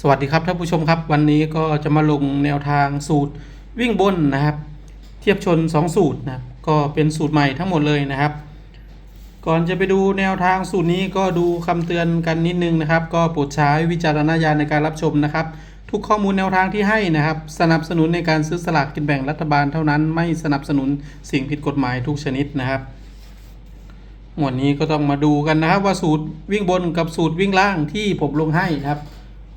สวัสดีครับท่านผู้ชมครับ วันนี้ก็จะมาลงแนวทางสูตรวิ่งบนนะครับ เทียบชน 2 สูตรนะรก็เป็นสูตรใหม่ทั้งหมดเลยนะครับ ก่อนจะไปดูแนวทางสูตรนี้ก็ดูคำเตือนกันนิดนึงนะครับ ก็โปรดใช้วิจารณญาณในการรับชมนะครับ ทุกข้อมูลแนวทางที่ให้นะครับ สนับสนุนในการซื้อสลากกินแบ่งรัฐบาลเท่านั้น ไม่สนับสนุนสิ่งผิดกฎหมายทุกชนิดนะครับหมวดนี้ก็ต้องมาดูกันนะครับว่าสูตรวิ่งบนกับสูตรวิ่งล่างที่ผมลงให้นะครับ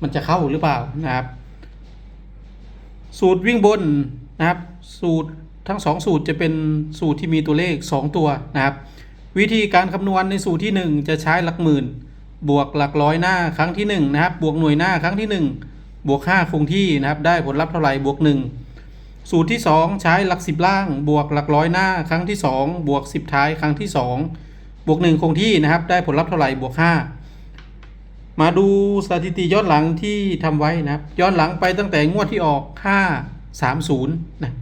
มันจะเข้าหรือเปล่านะครับ สูตรวิ่งบนนะครับ สูตรทั้งสองสูตรจะเป็นสูตรที่มีตัวเลข 2 ตัวนะครับ วิธีการคำนวณในสูตรที่ 1 จะใช้หลักหมื่น บวกหลักร้อยหน้าครั้งที่1นะครับ บวกหน่วยหน้าครั้งที่ 1 บวก 5 คงที่นะครับ ได้ผลลัพธ์เท่าไหร่บวก 1 สูตรที่ 2 ใช้หลัก 10 ล่าง บวกหลักร้อยหน้าครั้งที่ 2 บวก 10 ท้ายครั้งที่ 2 บวก 1 คงที่นะครับ ได้ผลลัพธ์เท่าไหร่บวก 5 มาดูสถิติย้อนหลังที่ทำไว้นะครับ ย้อนหลังไปตั้งแต่งวดที่ออก 5 3 0นะ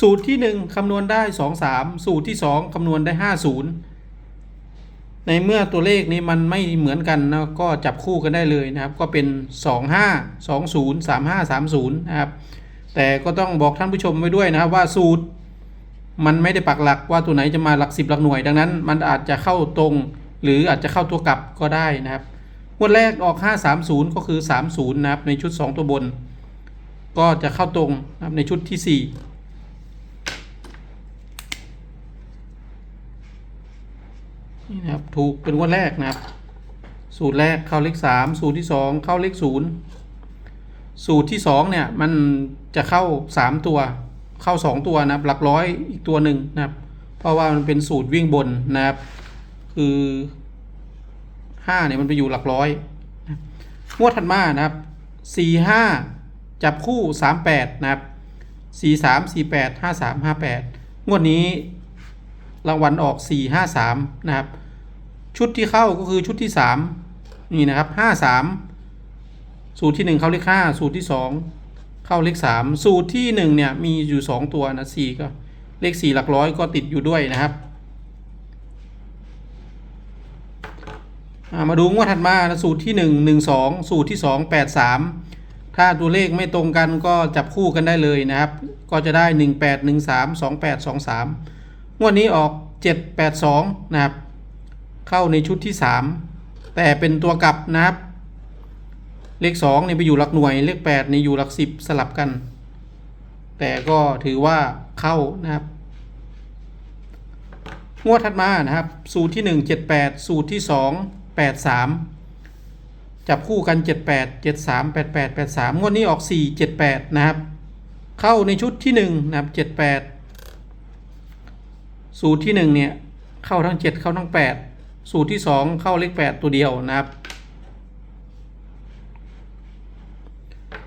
สูตรที่ 1คำนวณได้ 2 3 สูตรที่ 2คำนวณได้ 50 ในเมื่อตัวเลขนี้มันไม่เหมือนกันนะก็จับคู่กันได้เลยนะครับ ก็เป็น 2 5 2 0 3 5 3 0นะครับแต่ก็ต้องบอกท่านผู้ชมไว้ด้วยนะครับว่าสูตรมันไม่ได้ปักหลักว่าตัวไหนจะมาหลักสิบหลักหน่วย ดังนั้น มันอาจจะเข้าตรง หรืออาจจะเข้าตัวกลับก็ได้นะครับ งวดแรกออก 530 ก็คือ 30 นะครับ ในชุด 2 ตัวบน ก็จะเข้าตรงนะครับในชุดที่ 4นี่นะครับถูกเป็นงวดแรกนะครับ สูตรแรกเข้าเลข3สูตรที่2เข้าเลข0สูตรที่2เนี่ยมันจะเข้า3ตัว เข้า2ตัวนะครับหลักร้อยอีกตัวหนึ่งนะครับ เพราะว่ามันเป็นสูตรวิ่งบนนะครับ คือ ห้าเนี่ยมันไปอยู่หลักร้อยงวดถัดมานะครับสี่ห้าจับคู่สามแปดนะครับสี่สามสี่แปดห้าสามห้าแปดงวดนี้รางวัลออกสี่ห้าสามนะครับ ชุดที่เข้าก็คือชุดที่สามนี่นะครับห้าสามสูตรที่หนึ่งเข้าเลขห้าสูตรที่สองเข้าเลขสามสูตรที่หนึ่งเนี่ยมีอยู่สองตัวนะสี่ก็เลขสี่หลักร้อยก็ติดอยู่ด้วยนะครับ อ่า มาดูงวดถัดมาสูตรที่1 1 2สูตรที่2 8 3ถ้าตัวเลขไม่ตรงกันก็จับคู่กันได้เลยนะครับ ก็จะได้ 1 8 1 3 2 8 2 3 งวดนี้ออก 7 8 2 นะครับ เข้าในชุดที่ 3 แต่เป็นตัวกลับนะครับ เลข2เนี่ยไปอยู่หลักหน่วย เลข8เนี่ยอยู่หลัก 10 สลับกัน แต่ก็ถือว่าเข้านะครับ งวดถัดมานะครับ สูตรที่ 1 78 สูตรที่ 2 83 จับคู่กัน 78 73 88 83 งวดนี้ออก 4 78 นะครับ เข้าในชุดที่1นะครับ 78 สูตรที่ 1 เนี่ย เข้าทั้ง 7 เข้าทั้ง 8 สูตรที่ 2 เข้าเลข 8 ตัวเดียวนะครับ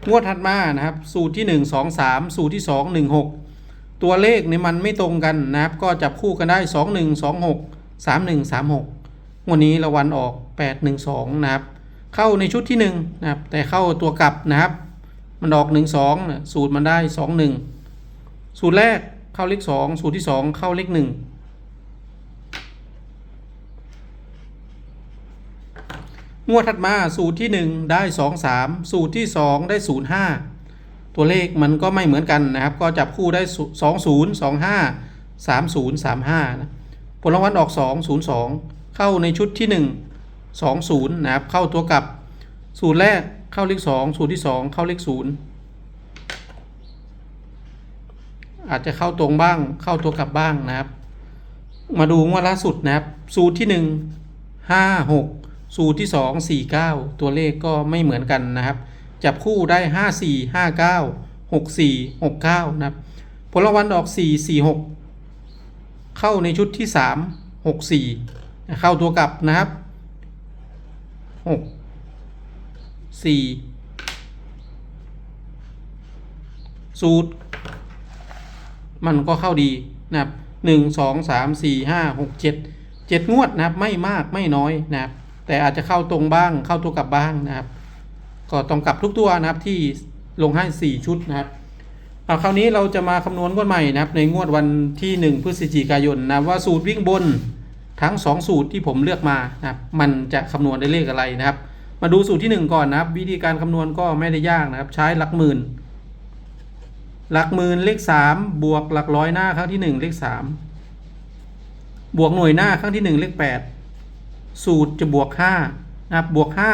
งวดถัดมานะครับ สูตรที่ 1 2 3 สูตรที่ 2 1 6 ตัวเลขเนี่ยมันไม่ตรงกันนะครับ ก็จับคู่กันได้ 2 1 2 6 3 1 3 6 วันนี้ละวันออก 8 1 2 นะครับ เข้าในชุดที่1นะครับ แต่เข้าตัวกลับนะครับ มันออก 1 2นะสูตรมันได้ 2 1 สูตรแรกเข้าเลข 2 สูตรที่ 2 เข้าเลข 1 งวดถัดมาสูตรที่ 1 ได้ 2 3 สูตรที่ 2 ได้ 0 5 ตัวเลขมันก็ไม่เหมือนกันนะครับ ก็จับคู่ได้ 2 0 2 5 3 0 3 5นะผลรางวัลออก 2 0 2 เข้าในชุดที่ 1 2 0นะครับเข้าตัวกลับสูตรแรกเข้าเลข2สูตรที่ 2 เข้าเลข0อาจจะเข้าตรงบ้างเข้าตัวกลับบ้างนะครับ มาดูงวดล่าสุดนะครับ สูตรที่ 1 5 6 สูตรที่ 2 4 9 ตัวเลขก็ไม่เหมือนกันนะครับ จับคู่ได้ 5 4 5 9 6 4 6 9 นะครับ ผลรางวัลออก 4 4 6 เข้าในชุดที่ 3 6 4 เข้าตัวกลับนะครับ6 4สูตร มันก็เข้าดีนะครับหนึ่งสองสามสี่ห้าหกเจ็ดเจ็ดงวดนะครับ ไม่มากไม่น้อยนะครับ แต่อาจจะเข้าตรงบ้างเข้าตัวกลับบ้างนะครับ ก็ต้องกลับทุกตัวนะครับที่ลงให้4ชุดนะครับเอาคราวนี้เราจะมาคำนวณงวดใหม่นะครับ ในงวดวันที่1พฤศจิกายนนะว่าสูตรวิ่งบน ทั้ง 2 สูตรที่ผมเลือกมานะมันจะคำนวณได้เลขอะไรนะครับ มาดูสูตรที่หนึ่งก่อนนะครับ วิธีการคำนวณก็ไม่ได้ยากนะครับ ใช้หลักหมื่น หลักหมื่นเลขสามบวกหลักร้อยหน้าครั้งที่หนึ่งเลขสามบวกหน่วยหน้าครั้งที่หนึ่งเลขแปดสูตรจะบวกห้านะครับบวกห้า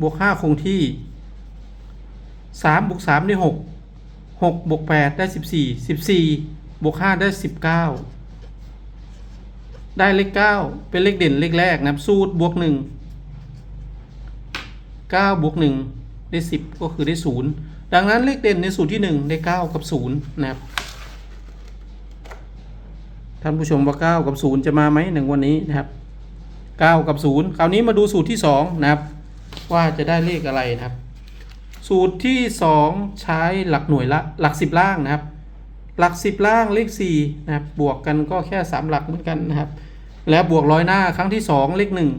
บวกห้าคงที่สามบวกสามได้หกหกบวกแปดได้สิบสี่สิบสี่บวกห้าได้สิบเก้า ได้เลขเก้าเป็นเลขเด่นเลขแรกนะครับ สูตรบวกหนึ่งเก้าบวกหนึ่งได้สิบก็คือได้ศูนย์ดังนั้นเลขเด่นในสูตรที่หนึ่งได้เก้ากับศูนย์นะครับ ท่านผู้ชมว่าเก้ากับศูนย์จะมาไหมหนึ่งวันนี้นะครับเก้ากับศูนย์คราวนี้มาดูสูตรที่สองนะครับ ว่าจะได้เลขอะไรนะครับ สูตรที่สองใช้หลักหน่วยละหลักสิบล่างนะครับ หลักสิบล่างเลขสี่นะครับบวกกันก็แค่สามหลักเหมือนกันนะครับ แล้วบวกร้อยหน้าครั้งที่สองเลขหนึ่ง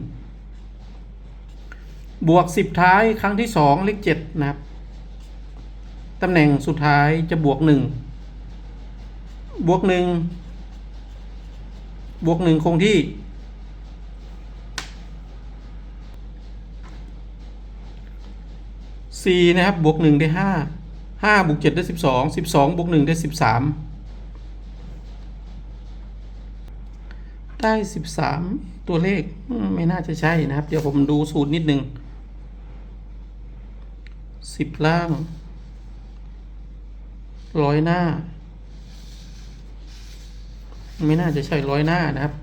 บวกสิบท้ายครั้งที่สองเลขเจ็ดนะครับตำแหน่งสุดท้ายจะบวกหนึ่งบวกหนึ่งบวกหนึ่งคงที่สี่นะครับ บวกหนึ่งได้ห้า ห้าบวกเจ็ดได้สิบสองสิบสองบวกหนึ่งได้สิบสามได้สิบสามตัวเลขไม่น่าจะใช่นะครับ เดี๋ยวผมดูสูตรนิดหนึ่งสิบล่างร้อยหน้า ไม่น่าจะใช่ร้อยหน้านะครับ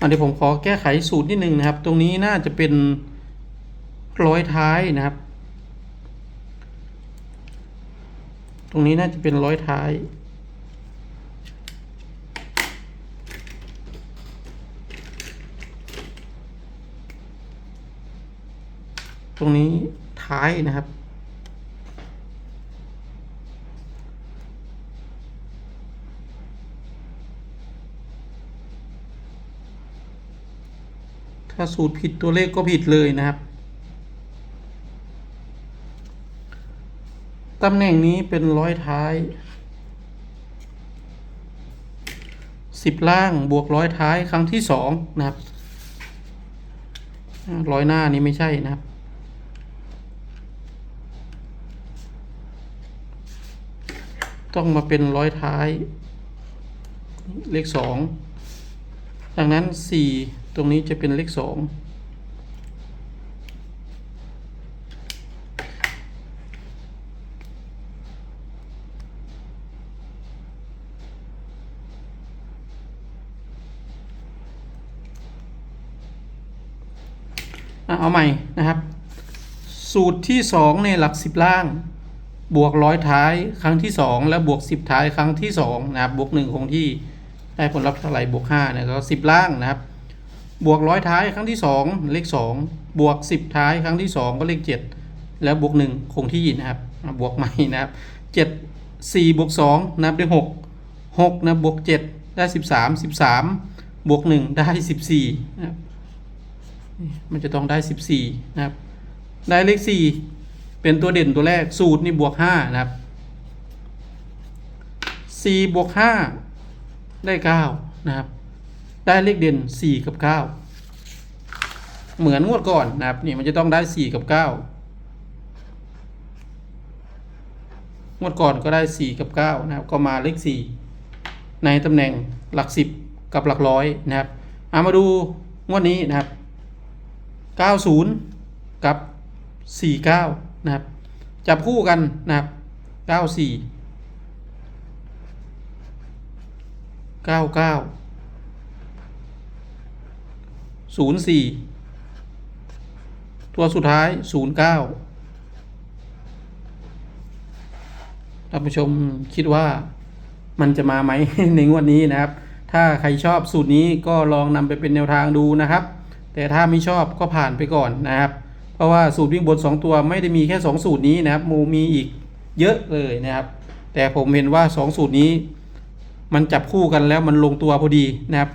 อันเดี๋ยวผมขอแก้ไขสูตรนิดหนึ่งนะครับ ตรงนี้น่าจะเป็นร้อยท้ายนะครับ ตรงนี้น่าจะเป็นร้อยท้าย ตรงนี้ท้ายนะครับ ถ้าสูตรผิดตัวเลขก็ผิดเลยนะครับ ตำแหน่งนี้เป็นร้อยท้ายสิบล่างบวกร้อยท้ายครั้งที่สองนะครับร้อยหน้านี้ไม่ใช่นะครับ ต้องมาเป็นร้อยท้าย เลขสองดังนั้นสี่ตรงนี้จะเป็นเลขสอง เอาใหม่นะครับ สูตรที่สองในหลักสิบล่าง บวกร้อยท้ายครั้งที่สองและบวกสิบท้ายครั้งที่สองนะครับบวกหนึ่งคงที่ได้ผลลัพธ์เท่าไหร่บวกห้าเนี่ยก็สิบล่างนะครับ บวกร้อยท้ายครั้งที่สองเลขสองบวกสิบท้ายครั้งที่สองก็เลขเจ็ดแล้วบวกหนึ่งคงที่นะครับบวกใหม่นะครับเจ็ดสี่บวกสองนับด้วยหกหกนะบวกเจ็ดได้สิบสามสิบสามบวกหนึ่งได้สิบสี่นะครับ มันจะต้องได้สิบสี่นะครับ ได้เลขสี่เป็นตัวเด่นตัวแรกสูตรนี่บวกห้านะครับสี่บวกห้าได้เก้านะครับ ได้เลขเด่นสี่กับเก้าเหมือนงวดก่อนนะครับนี่มันจะต้องได้สี่กับเก้างวดก่อนก็ได้สี่กับเก้านะครับ ก็มาเลขสี่ในตำแหน่งหลักสิบกับหลักร้อยนะครับเอามาดูงวดนี้นะครับ 90 กับ 49 นะครับ จับคู่กันนะครับ 94 99 04 ตัวสุดท้าย 09ท่านผู้ชมคิดว่ามันจะมาไหมในงวดนี้นะครับ ถ้าใครชอบสูตรนี้ก็ลองนำไปเป็นแนวทางดูนะครับ แต่ถ้าไม่ชอบก็ผ่านไปก่อนนะครับ เพราะว่าสูตรวิ่งบน 2 ตัวไม่ได้มีแค่ 2 สูตรนี้นะครับมูมีอีกเยอะเลยนะครับ แต่ผมเห็นว่า 2 สูตรนี้ มันจับคู่กันแล้วมันลงตัวพอดีนะครับ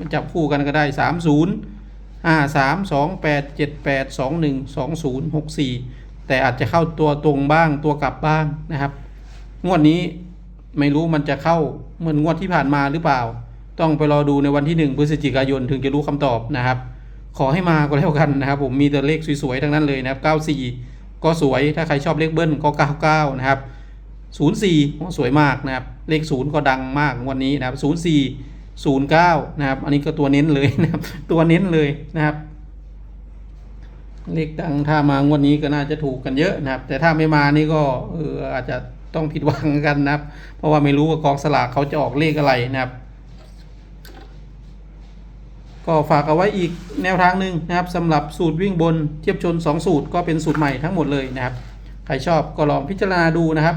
มันจับคู่กันก็ได้ 3 0 5 3 2 8 7 8 2 1 2 0 6 4 แต่อาจจะเข้าตัวตรงบ้างตัวกลับบ้างนะครับ งวดนี้ไม่รู้มันจะเข้าเหมือนงวดที่ผ่านมาหรือเปล่า ต้องไปรอดูในวันที่ 1 พฤศจิกายนถึงจะรู้คำตอบนะครับ ขอให้มาก็แล้วกันนะครับ ผมมีแต่เลขสวยๆทั้งนั้นเลยนะครับ 94 ก็สวยถ้าใครชอบเลขเบิ้ลก็ 99 นะครับ 04สวยมากนะครับ เลข 0 ก็ดังมากวันนี้นะครับ 04 09 นะครับ อันนี้ก็ตัวเน้นเลยนะครับ ตัวเน้นเลยนะครับเลขดังถ้ามางวดนี้ก็น่าจะถูกกันเยอะนะครับ แต่ถ้าไม่มานี่ก็เอออาจจะต้องผิดหวังกันนะครับ เพราะว่าไม่รู้ว่ากองสลากเขาจะออกเลขอะไรนะครับ ก็ฝากเอาไว้อีกแนวทางหนึ่งนะครับสำหรับสูตรวิ่งบนเทียบชน 2 สูตรก็เป็นสูตรใหม่ทั้งหมดเลยนะครับ ใครชอบก็ลองพิจารณาดูนะครับ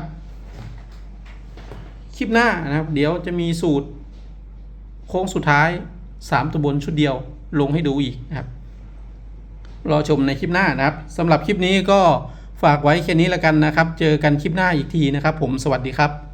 คลิปหน้านะครับ เดี๋ยวจะมีสูตร โค้งสุดท้าย 3 ตัวบนชุดเดียวลงให้ดูอีกนะครับรอชมในคลิปหน้านะครับสำหรับคลิปนี้ก็ฝากไว้แค่นี้แล้วกันนะครับ เจอกันคลิปหน้าอีกทีนะครับ ผมสวัสดีครับ